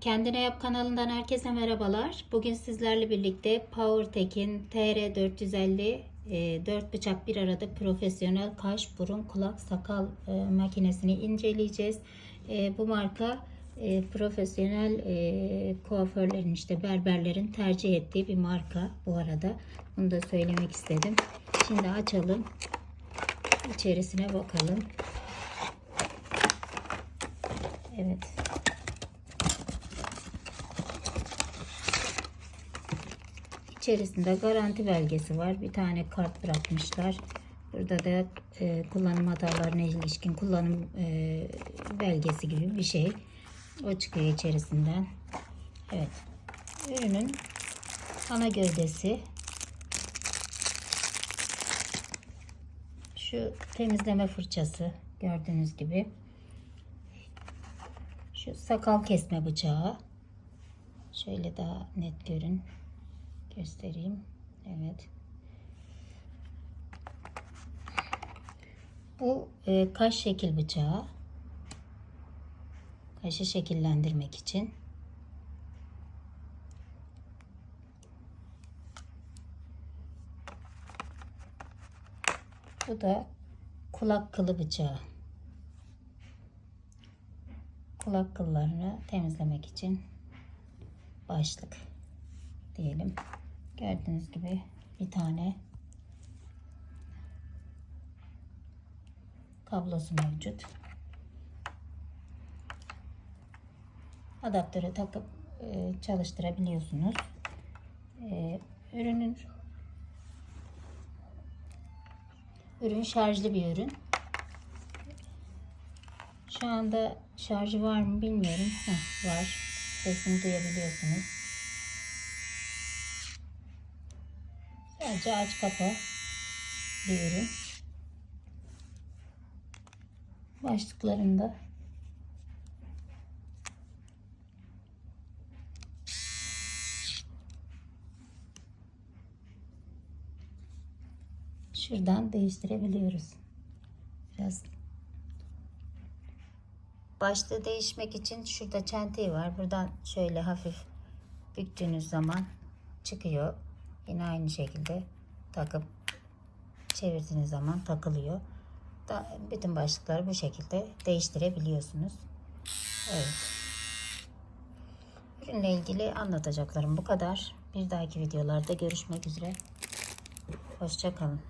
Kendine Yap kanalından herkese merhabalar. Bugün sizlerle birlikte PowerTech'in TR450 e, 4 bıçak bir arada profesyonel kaş, burun, kulak, sakal e, makinesini inceleyeceğiz. E, bu marka e, profesyonel e, kuaförlerin işte berberlerin tercih ettiği bir marka bu arada. Bunu da söylemek istedim. Şimdi açalım. İçerisine bakalım. Evet. İçerisinde garanti belgesi var. Bir tane kart bırakmışlar. Burada da e, kullanım hatalarına ilişkin kullanım e, belgesi gibi bir şey. O çıkıyor içerisinden. Evet. Ürünün ana gövdesi. Şu temizleme fırçası gördüğünüz gibi. Şu sakal kesme bıçağı. Şöyle daha net görün. Göstereyim. Evet. Bu e, kaş şekil bıçağı. Kaşı şekillendirmek için. Bu da kulak kılı bıçağı. Kulak kıllarını temizlemek için başlık diyelim. Gördüğünüz gibi bir tane kablosu mevcut. Adaptörü takıp e, çalıştırabiliyorsunuz. E, ürünün ürün şarjlı bir ürün. Şu anda şarjı var mı bilmiyorum. Heh, var. Sesini duyabiliyorsunuz. Sadece aç kapa bir ürün. Başlıklarında şuradan değiştirebiliyoruz. Biraz başlığı değişmek için şurada çentiği var. Buradan şöyle hafif büktüğünüz zaman çıkıyor. Yine aynı şekilde takıp çevirdiğiniz zaman takılıyor. Da, bütün başlıkları bu şekilde değiştirebiliyorsunuz. Evet. Ürünle ilgili anlatacaklarım bu kadar. Bir dahaki videolarda görüşmek üzere. Hoşçakalın.